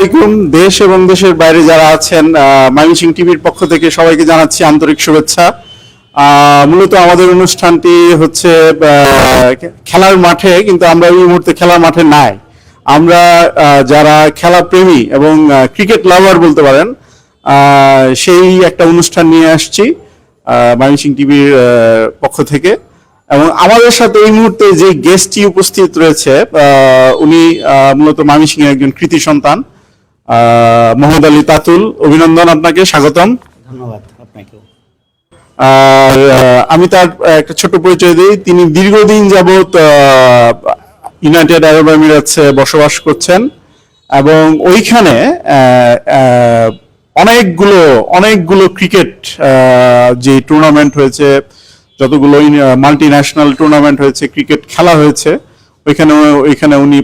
আলাইকুম দেশ এবং দেশের বাইরে যারা আছেন মাইমিসিং টিভির পক্ষ থেকে সবাইকে জানাচ্ছি আন্তরিক শুভেচ্ছা। মূলত আমাদের অনুষ্ঠানটি হচ্ছে খেলার মাঠে, কিন্তু আমরা এই মুহূর্তে খেলার মাঠে নাই। আমরা যারা খেলা প্রেমী এবং ক্রিকেট লাভার বলতে পারেন সেই একটা অনুষ্ঠান নিয়ে আসছি মাইমিসিং টিভির পক্ষ থেকে। এবং আমাদের সাথে এই মুহূর্তে যে গেস্টটি উপস্থিত রয়েছে উনি মূলত মামিসিং এর একজন কৃতি সন্তান। মোহাম্মদ আলী তাতুল অভিনন্দন আপনাকে স্বাগতম। ধন্যবাদ আপনাকেও। আর আমি তার একটা ছোট পরিচয় দিই। তিনি দীর্ঘদিন যাবৎ ইউনাইটেড আরব এমিরেটসে বসবাস করছেন এবং ওইখানে অনেকগুলো অনেকগুলো ক্রিকেট যে টুর্নামেন্ট হয়েছে যতগুলো মাল্টি ন্যাশনাল টুর্নামেন্ট হয়েছে ক্রিকেট খেলা হয়েছে ওইখানে ওইখানে উনি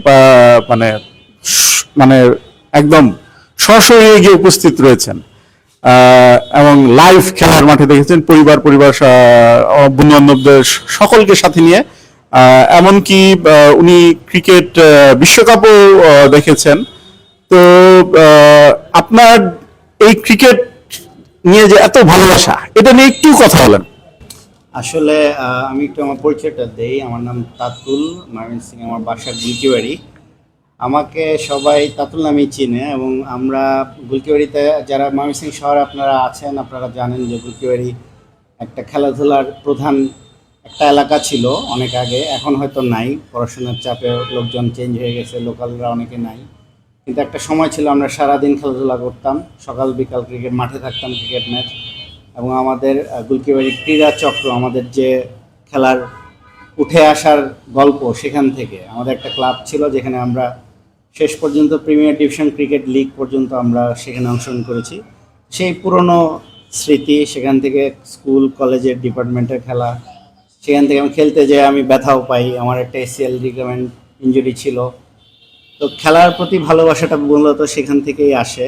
মানে মানে একদম সরাসরি গিয়ে উপস্থিত রয়েছেন এবং লাইভ খেলার মাঠে দেখেছেন পরিবার পরিবার বন্ধু বান্ধবদের সকলকে সাথে নিয়ে এমনকি উনি ক্রিকেট বিশ্বকাপও দেখেছেন। তো আপনার এই ক্রিকেট নিয়ে যে এত ভালোবাসা, এটা নিয়ে একটু কথা বলেন। আসলে আমি একটু আমার পরিচয়টা দেই। আমার নাম তাতুল মার্ভিন সিং আমার বাসা গুলকিবাড়ি আমাকে সবাই তাতুল নামেই চিনে এবং আমরা গুলকিবাড়িতে যারা ময়মনসিং শহরে আপনারা আছেন, আপনারা জানেন যে গুলকিবাড়ি একটা খেলাধুলার প্রধান একটা এলাকা ছিল অনেক আগে, এখন হয়তো নাই। পড়াশোনার চাপে লোকজন চেঞ্জ হয়ে গেছে, লোকালরা অনেকে নাই। কিন্তু একটা সময় ছিল আমরা সারাদিন খেলাধুলা করতাম, সকাল, বিকাল ক্রিকেট, মাঠে থাকতাম ক্রিকেট ম্যাচ এবং আমাদের গুলকিবাড়ি ক্রীড়া চক্র, আমাদের যে খেলার উঠে আসার গল্প সেখান থেকে। আমাদের একটা ক্লাব ছিল যেখানে আমরা শেষ পর্যন্ত প্রিমিয়ার ডিভিশন ক্রিকেট লিগ পর্যন্ত আমরা সেখানে অংশগ্রহণ করেছি। সেই পুরনো স্মৃতি, সেখান থেকে স্কুল, কলেজের ডিপার্টমেন্টের খেলা, সেখান থেকে আমি খেলতে যেয়ে আমি ব্যথাও পাই। আমার একটা এসিএল লিগামেন্ট ইঞ্জুরি ছিল। তো খেলার প্রতি ভালোবাসাটা মূলত সেখান থেকেই আসে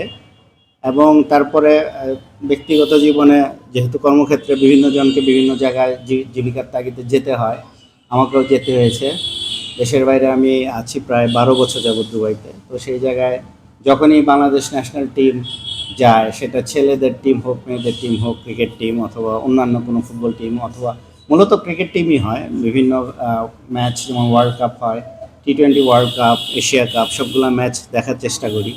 এবং তারপরে ব্যক্তিগত জীবনে যেহেতু কর্মক্ষেত্রে বিভিন্ন জনকে বিভিন্ন জায়গায় জীবিকার তাগিদে যেতে হয়, আমাকেও যেতে হয়েছে। দেশের বাইরে আমি আছি প্রায় বারো বছর যাবত দুবাইতে। তো সেই জায়গায় যখনই বাংলাদেশ ন্যাশনাল টিম যায়, সেটা ছেলেদের টিম হোক, মেয়েদের টিম হোক ক্রিকেট টিম অথবা অন্যান্য কোনো ফুটবল টিম অথবা মূলত ক্রিকেট টিমই হয়। বিভিন্ন ম্যাচ যেমন ওয়ার্ল্ড কাপ হয় T twenty world cup Asia cup সবগুলো ম্যাচ দেখার চেষ্টা করি।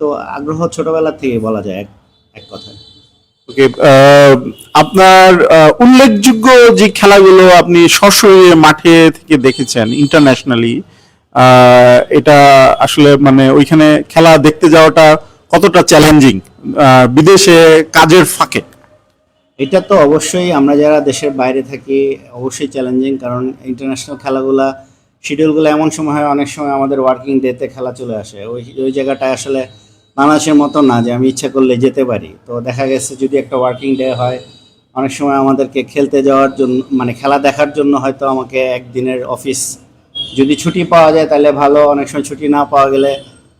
তো আগ্রহ ছোটবেলা থেকে বলা যায় এক এক কথায়। ওকে আপনার উল্লেখযোগ্য যে খেলাগুলো আপনি সশরীরে মাঠে থেকে দেখেছেন ইন্টারন্যাশনালি এটা আসলে মানে ওইখানে খেলা দেখতে যাওয়াটা কতটা চ্যালেঞ্জিং বিদেশে কাজের ফাঁকে? এটা তো অবশ্যই আমরা যারা দেশের বাইরে থাকি অবশ্যই চ্যালেঞ্জিং কারণ ইন্টারন্যাশনাল খেলাগুলা শিডিউলগুলো এমন সময় হয়, অনেক সময় আমাদের ওয়ার্কিং ডেতে খেলা চলে আসে। ওই ওই জায়গাটায় আসলে বাংলাদেশের মতো না যে আমি ইচ্ছা করলে যেতে পারি। তো দেখা গেছে যদি একটা ওয়ার্কিং ডে হয়, অনেক সময় আমাদেরকে খেলতে যাওয়ার জন্য মানে খেলা দেখার জন্য হয়তো আমাকে একদিনের অফিস যদি ছুটি পাওয়া যায় তাহলে ভালো, অনেক সময় ছুটি না পাওয়া গেলে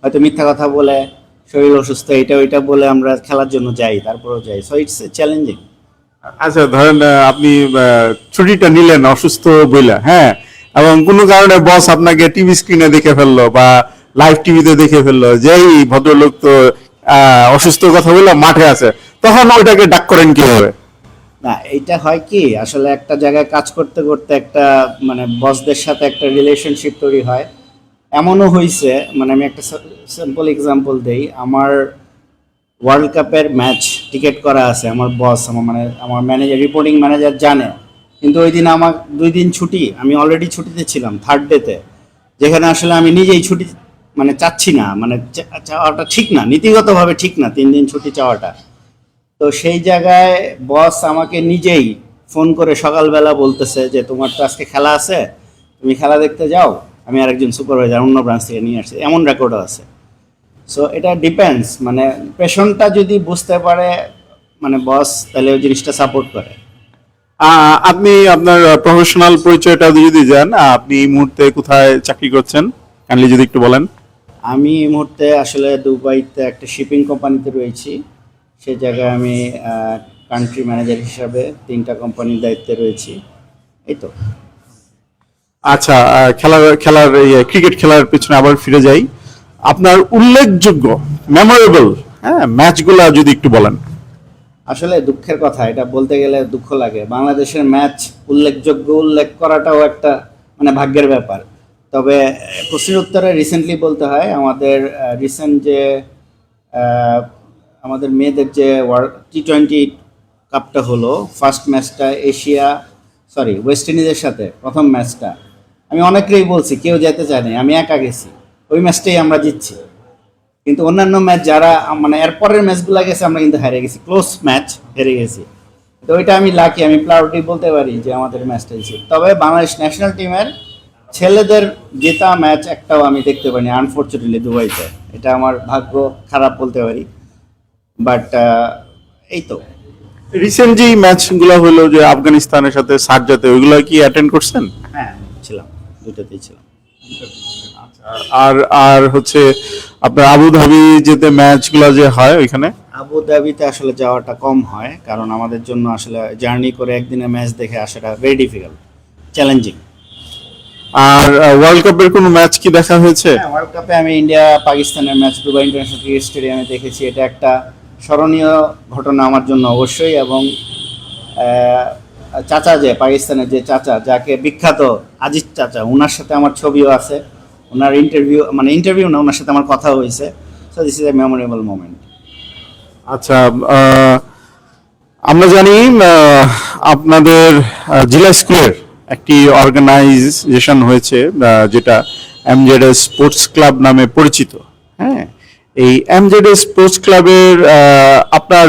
হয়তো মিথ্যা কথা বলে, শরীর অসুস্থ এটা ওইটা বলে আমরা খেলার জন্য যাই, তারপরেও যাই। সো ইটস চ্যালেঞ্জিং আচ্ছা ধরেন আপনি ছুটিটা নিলেন, অসুস্থ বইলা হ্যাঁ? এবং কোনো কারণে বস আপনাকে টিভি স্ক্রিনে দেখে ফেলল বা লাইভ টিভিতে দেখে ফেলল যে, এই ভদ্রলোক তো অসুস্থ কথা বলল মাঠে আছে। তখন ওইটাকে ডাক করেন কীভাবে? না এটা হয় কি, আসলে একটা জায়গায় কাজ করতে করতে একটা মানে বসদের সাথে একটা রিলেশনশিপ তৈরি হয়। এমনও হয়েছে মানে আমি একটা সিম্পল এক্সাম্পল দেই। আমার ওয়ার্ল্ড কাপের ম্যাচ টিকিট করা আছে, আমার বস আমার মানে আমার ম্যানেজার রিপোর্টিং ম্যানেজার জানে। কিন্তু ওই দিন আমার, দুই দিন ছুটি, আমি অলরেডি ছুটিতে ছিলাম থার্ড ডেতে যেখানে আসলে আমি নিজেই ছুটি মানে চাচ্ছি না মানে চাওয়াটা ঠিক না, নীতিগতভাবে ঠিক না, তিন দিন ছুটি চাওয়াটা। তো সেই জায়গায় বস আমাকে নিজেই ফোন করে সকালবেলা বলতেছে যে, তোমার তো আজকে খেলা আছে, তুমি খেলা দেখতে যাও, আমি আরেকজন সুপারভাইজার অন্য ব্রাঞ্চ থেকে নিয়ে আসছি। এমন রেকর্ডও আছে। সো এটা ডিপেন্ডস মানে পেশনটা যদি বুঝতে পারে মানে বস তাহলে ওই জিনিসটা সাপোর্ট করে। আপনি আপনার প্রফেশনাল পরিচয়টা যদি যান আপনি এই মুহূর্তে কোথায় চাকরি করছেন কাইন্ডলি যদি একটু বলেন। আমি এই মুহূর্তে আসলে দুবাইতে একটা শিপিং কোম্পানিতে রয়েছি। সে জায়গায় আমি কান্ট্রি ম্যানেজার হিসাবে তিনটা কোম্পানির দায়িত্বে রয়েছি। এই তো। আচ্ছা খেলার খেলার ক্রিকেট খেলার পিছনে আবার ফিরে যাই। আপনার উল্লেখযোগ্য মেমোরেবল হ্যাঁ ম্যাচগুলো যদি একটু বলেন। আসলে দুঃখের কথা এটা বলতে গেলে দুঃখ লাগে। বাংলাদেশের ম্যাচ উল্লেখযোগ্য উল্লেখ করাটাও একটা মানে ভাগ্যের ব্যাপার। তবে প্রশ্নের উত্তরে রিসেন্টলি বলতে হয়, আমাদের রিসেন্ট যে আমাদের মেয়েদের যে টি টোয়েন্টি কাপটা হলো ফার্স্ট ম্যাচটা এশিয়া সরি ওয়েস্ট ইন্ডিজের সাথে, প্রথম ম্যাচটা আমি অনেকেই বলছি, কেউ যেতে চায়নি আমি একা গেছি, ওই ম্যাচটাই আমরা জিতছি। কিন্তু অন্যান্য ম্যাচ যারা মানে এরপরের ম্যাচগুলো গেছে, আমরা কিন্তু হেরে গেছি ক্লোজ ম্যাচ হেরে গেছি। তো ওইটা আমি লাকি আমি প্রাউডলি বলতে পারি যে আমাদের ম্যাচটা জিতছি। তবে বাংলাদেশ ন্যাশনাল টিমের ছেলেদের জেতা ম্যাচ একটাও আমি দেখতে পাইনি আনফর্চুনেটলি দুবাইতে। এটা আমার ভাগ্য খারাপ বলতে পারি। বাট এই তো। রিসেন্ট যেই ম্যাচগুলো হলো যে আফগানিস্তানের সাথে সার্জাতে ওইগুলো কি অ্যাটেন্ড করছেন? হ্যাঁ ছিলাম দুটোতেই ছিলাম। আর আর হচ্ছে আপনার আবু ধাবি যেতে ম্যাচগুলো যে হয় ওইখানে? আবু ধাবিতে আসলে যাওয়াটা কম হয় কারণ আমাদের জন্য আসলে জার্নি করে একদিনে ম্যাচ দেখে আসাটা ভেরি ডিফিকাল্ট চ্যালেঞ্জিং আর ওয়ার্ল্ড কাপের কোনো ম্যাচ কি দেখা হয়েছে? হ্যাঁ ওয়ার্ল্ড কাপে আমি ইন্ডিয়া পাকিস্তানের ম্যাচ দুবাই ইন্টারন্যাশনাল ক্রিকেট স্টেডিয়ামে দেখেছি। এটা একটা স্মরণীয় ঘটনা আমার জন্য অবশ্যই এবং চাচা যে পাকিস্তানের যে চাচা যাকে বিখ্যাত আজিজ চাচা ওনার সাথে আমার ছবিও আছে। ওনার ইন্টারভিউ মানে ইন্টারভিউ না ওনার সাথে আমার কথা হয়েছে। So this is a memorable moment আচ্ছা আমরা জানি আপনাদের জেলা স্কুলের একটি অর্গানাইজেশন হয়েছে যেটা এমজেডএস স্পোর্টস ক্লাব নামে পরিচিত। হ্যাঁ এই এমজেডএস স্পোর্টস ক্লাবের আপনার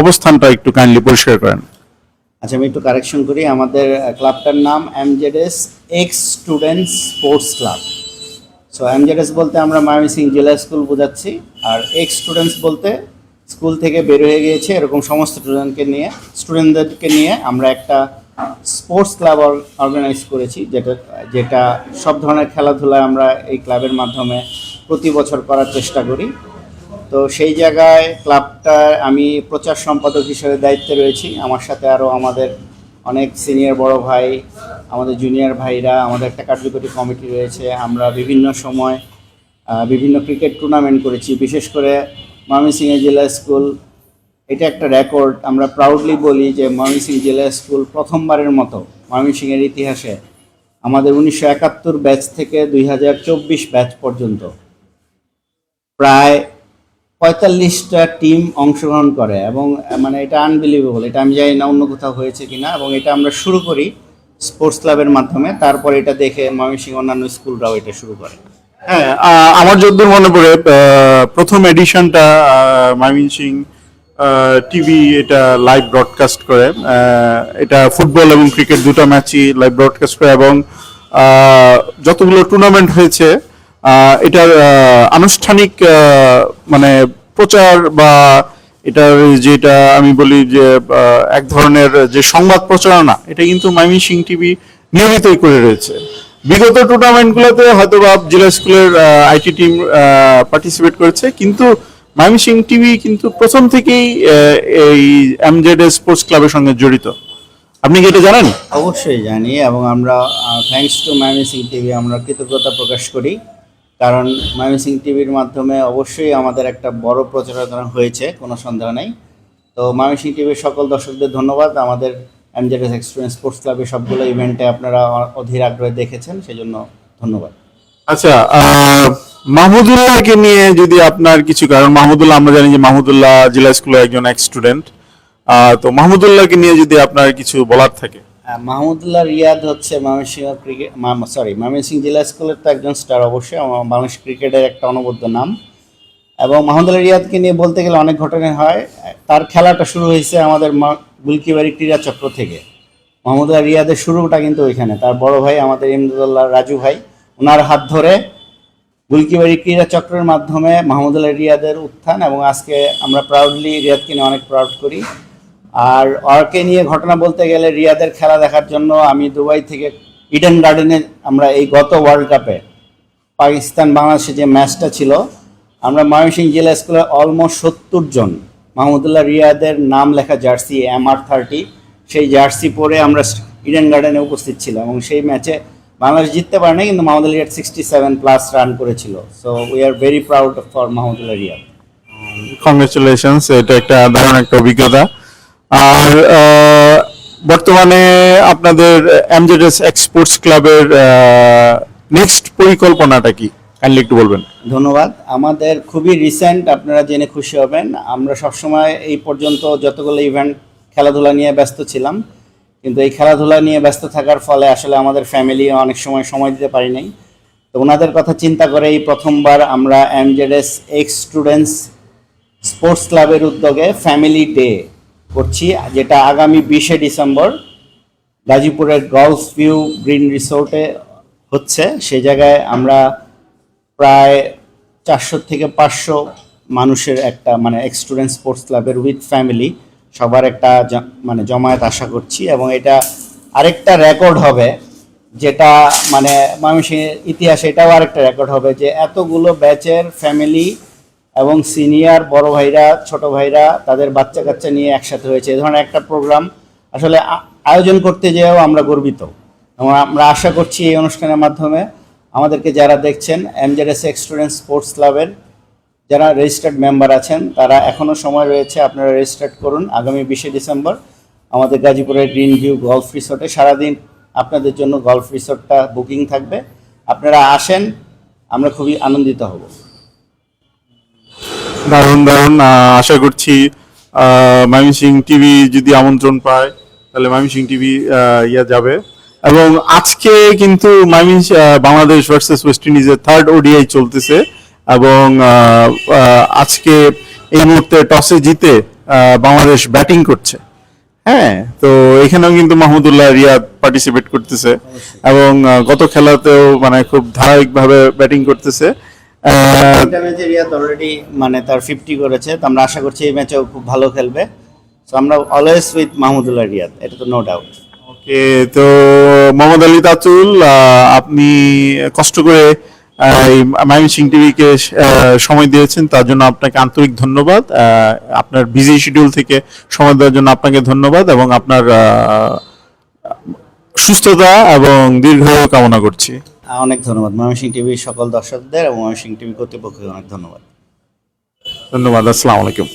অবস্থানটা একটু কাইন্ডলি পরিষ্কার করেন। আচ্ছা আমি একটু কারেকশন করি। আমাদের ক্লাবটার নাম MZS ex students sports club so MZS বলতে আমরা ময়মনসিং জেলা স্কুল বোঝাচ্ছি, আর এক্স স্টুডেন্টস বলতে স্কুল থেকে বের হয়ে গিয়েছে এরকম সমস্ত স্টুডেন্টকে নিয়ে। স্টুডেন্টদেরকে নিয়ে আমরা একটা স্পোর্টস ক্লাব অর্গানাইজ করেছি, যেটা যেটা সব ধরনের খেলাধুলা আমরা এই ক্লাবের মাধ্যমে প্রতি বছর করার চেষ্টা করি। তো সেই জায়গায় ক্লাবটা আমি প্রচার সম্পাদক হিসেবে দায়িত্বে রয়েছি। আমার সাথে আরও আমাদের অনেক সিনিয়র বড় ভাই, আমাদের জুনিয়র ভাইরা, আমাদের একটা কার্যকরী কমিটি রয়েছে। আমরা বিভিন্ন সময় বিভিন্ন ক্রিকেট টুর্নামেন্ট করেছি। বিশেষ করে ময়মনসিংহ জেলা স্কুল এটা একটা রেকর্ড আমরা প্রাউডলি বলি যে ময়মনসিংহ জেলা স্কুল প্রথমবারের মতো ময়মনসিংহের ইতিহাসে আমাদের উনিশশো একাত্তর ব্যাচ থেকে দুই হাজার চব্বিশ ব্যাচ পর্যন্ত প্রায় পঁয়তাল্লিশটা টিম অংশগ্রহণ করে এবং মানে এটা আনবিলিভেবল এটা আমি জানি না অন্য কোথাও হয়েছে কিনা এবং এটা আমরা শুরু করি স্পোর্টস ক্লাবের মাধ্যমে, তারপর এটা দেখে ময়মনসিংহ অন্যান্য স্কুলরাও এটা শুরু করে। হ্যাঁ আমার যতদূর মনে পড়ে প্রথম এডিশনটা মাইমিন সিং টিভি এটা লাইভ ব্রডকাস্ট করে। এটা ফুটবল এবং ক্রিকেট দুটো ম্যাচই লাইভ ব্রডকাস্ট করে এবং যতগুলো টুর্নামেন্ট হয়েছে এটার আনুষ্ঠানিক মানে প্রচার বা এটার যেটা আমি বলি যে এক ধরনের যে সংবাদ প্রচারণা, এটা কিন্তু মাইমি সিং টিভি নিয়মিতই করে রয়েছে। বিগত টুর্নামেন্টগুলোতে হয়তো বা জেলা স্কুলের আইটি টিম পার্টিসিপেট করেছে, কিন্তু মাইমিসিং টিভি কিন্তু প্রথম থেকেই এই এমজেড স্পোর্টস ক্লাবের সঙ্গে জড়িত। আপনি কি এটা জানেন? অবশ্যই জানি এবং আমরা থ্যাঙ্কস টু ময়মনসিং টিভি আমরা কৃতজ্ঞতা প্রকাশ করি। কারণ ময়মনসিং টিভির মাধ্যমে অবশ্যই আমাদের একটা বড় প্রচারণা হয়েছে, কোনো সন্দেহ নেই। তো ময়মনসিং টিভির সকল দর্শকদের ধন্যবাদ। আমাদের এমজেডএস এক্সপিরিয়েন্স স্পোর্টস ক্লাবের সবগুলো ইভেন্টে আপনারা অধীর আগ্রহে দেখেছেন, সেজন্য ধন্যবাদ। আচ্ছা মাহমুদুল্লাহকে নিয়ে যদি আপনার কিছু কারণ মাহমুদুল্লাহ আমরা জানি যে মাহমুদুল্লাহ জেলা স্কুলের একজন এক্স স্টুডেন্ট তো মাহমুদুল্লাহকে নিয়ে যদি আপনার কিছু বলার থাকে। আহ, মাহমুদুল্লাহ রিয়াদ হচ্ছে ময়মনসিংহ ক্রিকেট সরি ময়মনসিংহ জেলা স্কুলের তো একজন স্টার অবশ্যই বাংলাদেশ ক্রিকেটের একটা অনবদ্য নাম। এবং মাহমুদুল্লাহ রিয়াদকে নিয়ে বলতে গেলে অনেক ঘটনা হয়। তার খেলাটা শুরু হয়েছে আমাদের মা- গুলকিবাড়ি ক্রীড়া চক্র থেকে। মাহমুদুল্লাহ রিয়াদের শুরুটা কিন্তু ওইখানে। তার বড় ভাই আমাদের ইমদুল্লাহ রাজু ভাই। ওনার হাত ধরে গুলকিবাড়ি ক্রীড়া চক্রের মাধ্যমে মাহমুদুল্লাহ রিয়াদের উত্থান এবং আজকে আমরা প্রাউডলি রিয়াদকে নিয়ে অনেক প্রাউড করি। আর অরকে নিয়ে ঘটনা বলতে গেলে রিয়াদের খেলা দেখার জন্য আমি দুবাই থেকে ইডেন গার্ডেনে আমরা এই গত ওয়ার্ল্ড কাপে পাকিস্তান বাংলাদেশে যে ম্যাচটা ছিল, আমরা ময়মনসিংহ জেলা স্কুলে অলমোস্ট সত্তর জন মাহমুদুল্লাহ রিয়াদের নাম লেখা জার্সি এম আর থার্টি সেই জার্সি পরে আমরা ইডেন গার্ডেনে উপস্থিত ছিলাম এবং সেই ম্যাচে বাংলাদেশ জিততে পারে না কিন্তু Mahmudullah Riyad sixty seven plus run করেছিল। So we are very proud for Mahmudullah Riyad congratulations এটা একটা দারুণ একটা অভিজ্ঞতা। আর বর্তমানে আপনাদের এমজেডএস এক্সপোর্টস ক্লাবের নেক্সট পরিকল্পনাটা কি? কাইন্ডলি একটু বলবেন। ধন্যবাদ। আমাদের খুবই রিসেন্ট আপনারা জেনে খুশি হবেন। আমরা সবসময় এই পর্যন্ত যতগুলো ইভেন্ট খেলাধুলা নিয়ে ব্যস্ত ছিলাম কিন্তু এই খেলাধুলা নিয়ে ব্যস্ত থাকার ফলে আসলে আমাদের ফ্যামিলি অনেক সময় সময় দিতে পারি নাই। তো ওনাদের কথা চিন্তা করে এই প্রথমবার আমরা এমজেডএস এক্স স্টুডেন্টস স্পোর্টস ক্লাবের উদ্যোগে ফ্যামিলি ডে করছি, যেটা আগামী বিশে ডিসেম্বর গাজীপুরের গলফ ভিউ গ্রিন রিসোর্টে হচ্ছে। সেই জায়গায় আমরা প্রায় চারশো থেকে পাঁচশো মানুষের একটা মানে এক্সটুডেন্ট স্পোর্টস ক্লাবের উইথ ফ্যামিলি সবার একটা মানে জমায়েত আশা করছি এবং এটা আরেকটা রেকর্ড হবে যেটা মানে মানুষের ইতিহাসে এটাও আরেকটা রেকর্ড হবে যে এতগুলো ব্যাচের ফ্যামিলি এবং সিনিয়র বড় ভাইরা, ছোট ভাইরা তাদের বাচ্চা কাচ্চা নিয়ে একসাথে হয়েছে। এ ধরনের একটা প্রোগ্রাম আসলে আয়োজন করতে যেও আমরা গর্বিত। এবং আমরা আশা করছি এই অনুষ্ঠানের মাধ্যমে আমাদেরকে যারা দেখছেন এমজেডএস স্টুডেন্ট স্পোর্টস ক্লাবের যারা রেজিস্টার্ড মেম্বার আছেন, তারা এখনও সময় রয়েছে আপনারা রেজিস্টার্ড করুন আগামী বিশে ডিসেম্বর আমাদের গাজীপুরের গ্রিন ভিউ গলফ রিসোর্টে সারাদিন আপনাদের জন্য গলফ রিসোর্টটা বুকিং থাকবে। আপনারা আসেন, আমরা খুবই আনন্দিত হব। দারুণ দারুণ। আশা করছি মাইমিসিং টিভি যদি আমন্ত্রণ পায়, তাহলে মাইমিসিং টিভি ইয়া যাবে। এবং আজকে কিন্তু মাইমিং বাংলাদেশ ভার্সেস ওয়েস্ট ইন্ডিজের থার্ড ওডিআই চলতেছে। এবং আজকে এই মুহূর্তে টসে জিতে বাংলাদেশ ব্যাটিং করছে। হ্যাঁ তো এখানেও কিন্তু মাহমুদুল্লাহ রিয়াদ পার্টিসিপেট করতেছে এবং গত খেলাতেও মানে খুব ধারাবাহিকভাবে ব্যাটিং করতেছে। রিয়াদ অলরেডি মানে তার ফিফটি করেছে তো আমরা আশা করছি এই ম্যাচেও খুব ভালো খেলবে। তো আমরা অলওয়েজ উইথ মাহমুদুল্লাহ রিয়াদ এটা তো নো ডাউট ওকে তো মোহাম্মদ আলী আহ, আপনি কষ্ট করে আহ, এই মাইম সিং টিভিকে সময় দিয়েছেন তার জন্য আপনাকে আন্তরিক ধন্যবাদ। আপনার বিজি শিডিউল থেকে সময় দেওয়ার জন্য আপনাকে ধন্যবাদ এবং আপনার সুস্থতা এবং দীর্ঘ কামনা করছি। অনেক ধন্যবাদ। ময়মনসিং টিভির সকল দর্শকদের এবং ময়মনসিং টিভি কর্তৃপক্ষকে অনেক ধন্যবাদ। ধন্যবাদ আসসালামু আলাইকুম।